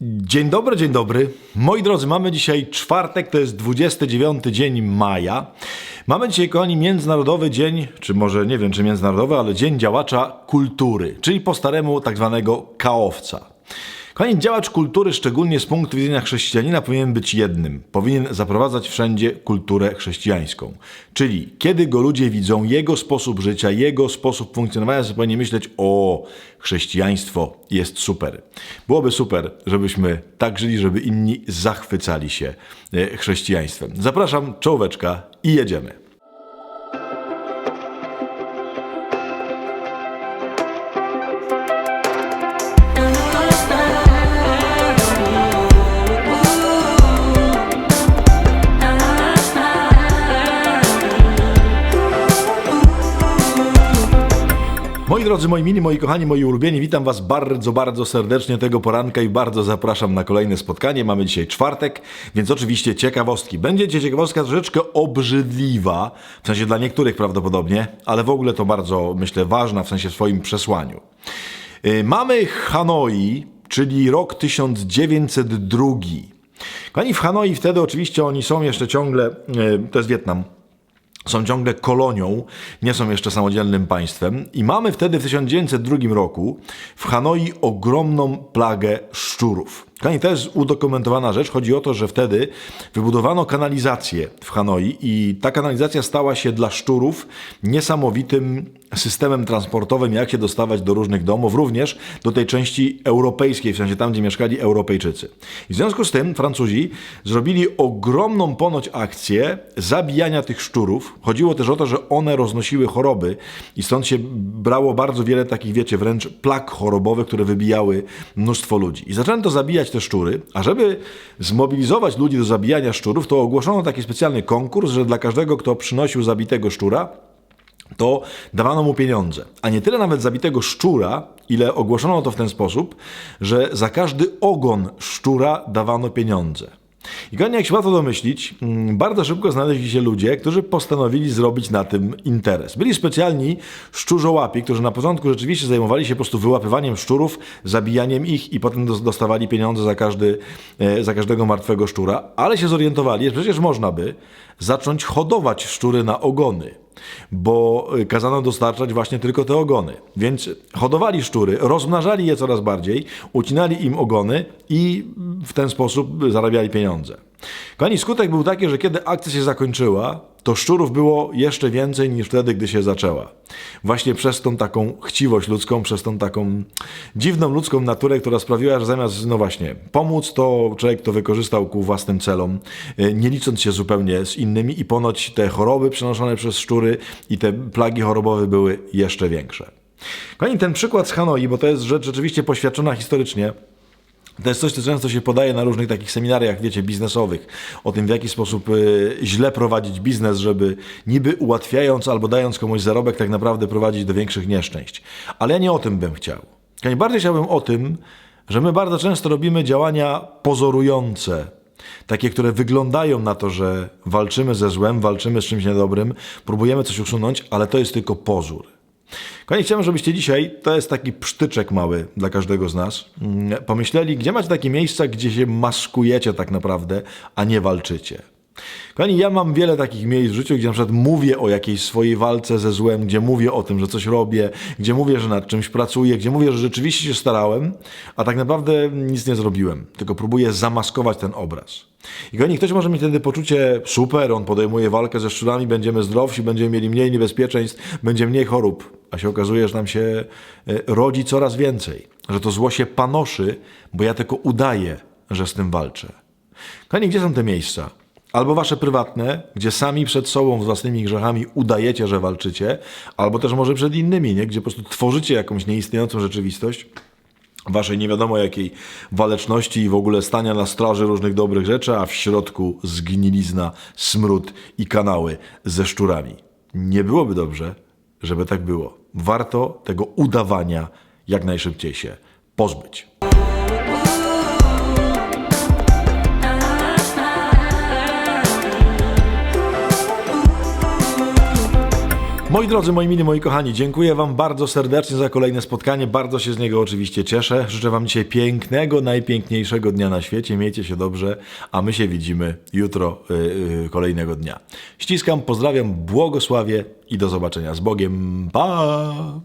Dzień dobry, dzień dobry. Moi drodzy, mamy dzisiaj czwartek, to jest 29 dzień maja. Mamy dzisiaj, kochani, Międzynarodowy Dzień, czy może nie wiem, czy międzynarodowy, ale Dzień Działacza Kultury, czyli po staremu tak zwanego kaowca. Kochani, działacz kultury, szczególnie z punktu widzenia chrześcijanina, powinien być jednym. Powinien zaprowadzać wszędzie kulturę chrześcijańską. Czyli kiedy go ludzie widzą, jego sposób życia, jego sposób funkcjonowania, to powinni myśleć, o, chrześcijaństwo jest super. Byłoby super, żebyśmy tak żyli, żeby inni zachwycali się e, chrześcijaństwem. Zapraszam, czołóweczka i jedziemy. Moi drodzy, moi mili, moi kochani, moi ulubieni, witam Was bardzo, bardzo serdecznie tego poranka i bardzo zapraszam na kolejne spotkanie. Mamy dzisiaj czwartek, więc oczywiście ciekawostki. Będzie ciekawostka troszeczkę obrzydliwa, w sensie dla niektórych prawdopodobnie, ale w ogóle to bardzo, myślę, ważna w sensie swoim przesłaniu. Yy, Mamy Hanoi, czyli rok 1902. Kochani, w Hanoi wtedy oczywiście oni są jeszcze ciągle, yy, to jest Wietnam, są ciągle kolonią, nie są jeszcze samodzielnym państwem. I mamy wtedy w 1902 roku w Hanoi ogromną plagę szczurów. Kochani, to jest udokumentowana rzecz. Chodzi o to, że wtedy wybudowano kanalizację w Hanoi i ta kanalizacja stała się dla szczurów niesamowitym systemem transportowym, jak się dostawać do różnych domów, również do tej części europejskiej, w sensie tam, gdzie mieszkali Europejczycy. I w związku z tym Francuzi zrobili ogromną ponoć akcję zabijania tych szczurów. Chodziło też o to, że one roznosiły choroby i stąd się brało bardzo wiele takich, wiecie, wręcz plag chorobowych, które wybijały mnóstwo ludzi. I zaczęto zabijać te szczury, a żeby zmobilizować ludzi do zabijania szczurów, to ogłoszono taki specjalny konkurs, że dla każdego, kto przynosił zabitego szczura, to dawano mu pieniądze. A nie tyle nawet zabitego szczura, ile ogłoszono to w ten sposób, że za każdy ogon szczura dawano pieniądze. I kochani, jak się łatwo domyślić, mm, bardzo szybko znaleźli się ludzie, którzy postanowili zrobić na tym interes. Byli specjalni szczurzołapi, którzy na początku rzeczywiście zajmowali się po prostu wyłapywaniem szczurów, zabijaniem ich i potem dos- dostawali pieniądze za, każdy, e, za każdego martwego szczura, ale się zorientowali, że przecież można by zacząć hodować szczury na ogony bo y, kazano dostarczać właśnie tylko te ogony. Więc hodowali szczury, rozmnażali je coraz bardziej, ucinali im ogony i w ten sposób zarabiali pieniądze. Kochani, skutek był taki, że kiedy akcja się zakończyła, to szczurów było jeszcze więcej niż wtedy, gdy się zaczęła. Właśnie przez tą taką chciwość ludzką, przez tą taką dziwną ludzką naturę, która sprawiła, że zamiast, no właśnie, pomóc, to człowiek to wykorzystał ku własnym celom, y, nie licząc się zupełnie z innymi i ponoć te choroby przenoszone przez szczury i te plagi chorobowe były jeszcze większe. Kochani, ten przykład z Hanoi, bo to jest rzecz rzeczywiście poświadczona historycznie, to jest coś, co często się podaje na różnych takich seminariach, wiecie, biznesowych, o tym, w jaki sposób y, źle prowadzić biznes, żeby niby ułatwiając albo dając komuś zarobek, tak naprawdę prowadzić do większych nieszczęść. Ale ja nie o tym bym chciał. Ja bardziej chciałbym o tym, że my bardzo często robimy działania pozorujące, takie, które wyglądają na to, że walczymy ze złem, walczymy z czymś niedobrym, próbujemy coś usunąć, ale to jest tylko pozór. Kochani, chciałbym, żebyście dzisiaj, to jest taki psztyczek mały dla każdego z nas, mm, pomyśleli, gdzie macie takie miejsca, gdzie się maskujecie tak naprawdę, a nie walczycie. Kochani, ja mam wiele takich miejsc w życiu, gdzie na przykład mówię o jakiejś swojej walce ze złem, gdzie mówię o tym, że coś robię, gdzie mówię, że nad czymś pracuję, gdzie mówię, że rzeczywiście się starałem, a tak naprawdę nic nie zrobiłem, tylko próbuję zamaskować ten obraz. I kochani, ktoś może mieć wtedy poczucie, super, on podejmuje walkę ze szczurami, będziemy zdrowsi, będziemy mieli mniej niebezpieczeństw, będzie mniej chorób. A się okazuje, że nam się e, rodzi coraz więcej, że to zło się panoszy, bo ja tylko udaję, że z tym walczę. Kochani, gdzie są te miejsca? Albo wasze prywatne, gdzie sami przed sobą, z własnymi grzechami udajecie, że walczycie, albo też może przed innymi, nie? gdzie po prostu tworzycie jakąś nieistniejącą rzeczywistość waszej nie wiadomo jakiej waleczności i w ogóle stania na straży różnych dobrych rzeczy, a w środku zgnilizna, smród i kanały ze szczurami. Nie byłoby dobrze, żeby tak było. Warto tego udawania jak najszybciej się pozbyć. Moi drodzy, moi mili, moi kochani, dziękuję Wam bardzo serdecznie za kolejne spotkanie. Bardzo się z niego oczywiście cieszę. Życzę Wam dzisiaj pięknego, najpiękniejszego dnia na świecie. Miejcie się dobrze, a my się widzimy jutro yy, kolejnego dnia. Ściskam, pozdrawiam, błogosławię i do zobaczenia z Bogiem. Pa!